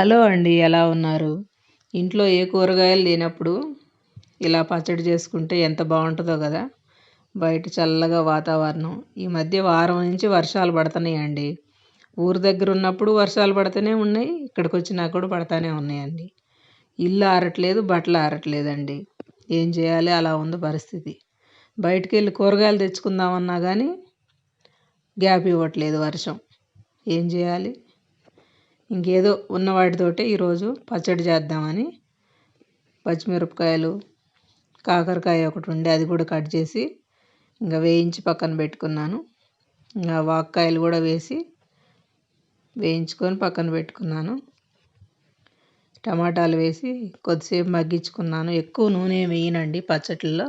Hello అండి ఎలా ఉన్నారు? ఇంట్లో ఏ కూరగాయలు లేనప్పుడు ఇలా పచ్చడి చేసుకుంటే ఎంత బాగుంటుందో కదా? బయట చల్లగా వాతావరణం. ఈ మధ్య వారం నుంచి వర్షాలు పడుతున్నాయండి ఊరు దగ్గర ఉన్నప్పుడు వర్షాలు పడుతూనే ఉన్నాయి ఇక్కడికి వచ్చినా కూడా పడుతూనే ఉన్నాయండి ఇల్లు ఆరట్లేదు బట్టలు ఆరట్లేదండి. ఏం చేయాలి? అలా ఉంది పరిస్థితి. బయటికి వెళ్ళి కూరగాయలు తెచ్చుకుందామన్నా కానీ గ్యాప్ ఇవ్వట్లేదు వర్షం. ఏం చేయాలి? ఇంకేదో ఉన్న వాటితోటే ఈరోజు పచ్చడి చేద్దామని పచ్చిమిరపకాయలు కాకరకాయ ఒకటి ఉండే అది కూడా కట్ చేసి ఇంకా వేయించి పక్కన పెట్టుకున్నాను. ఇంకా వాక్కాయలు కూడా వేసి వేయించుకొని పక్కన పెట్టుకున్నాను. టమాటాలు వేసి కొద్దిసేపు మగ్గించుకున్నాను. ఎక్కువ నూనె వేయనండి పచ్చట్లలో.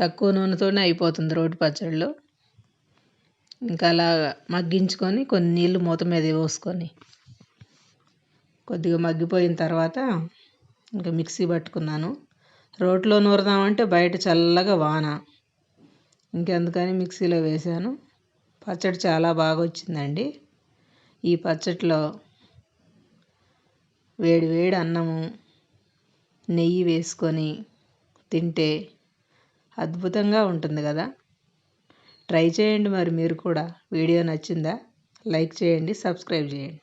తక్కువ నూనెతోనే అయిపోతుంది రోటి పచ్చళ్ళు. ఇంకా అలా మగ్గించుకొని కొన్ని నీళ్ళు మూత మీద పోసుకొని కొద్దిగా మగ్గిపోయిన తర్వాత ఇంకా మిక్సీ పట్టుకున్నాను. రోట్లో నూరుదామంటే బయట చల్లగా వాన. ఇంకెందుకని మిక్సీలో వేసాను పచ్చడి చాలా బాగా వచ్చిందండి. ఈ పచ్చడిలో వేడి వేడి అన్నము నెయ్యి వేసుకొని తింటే అద్భుతంగా ఉంటుంది కదా. ట్రై చేయండి మరి మీరు కూడా. వీడియో నచ్చిందా? లైక్ చేయండి సబ్స్క్రైబ్ చేయండి.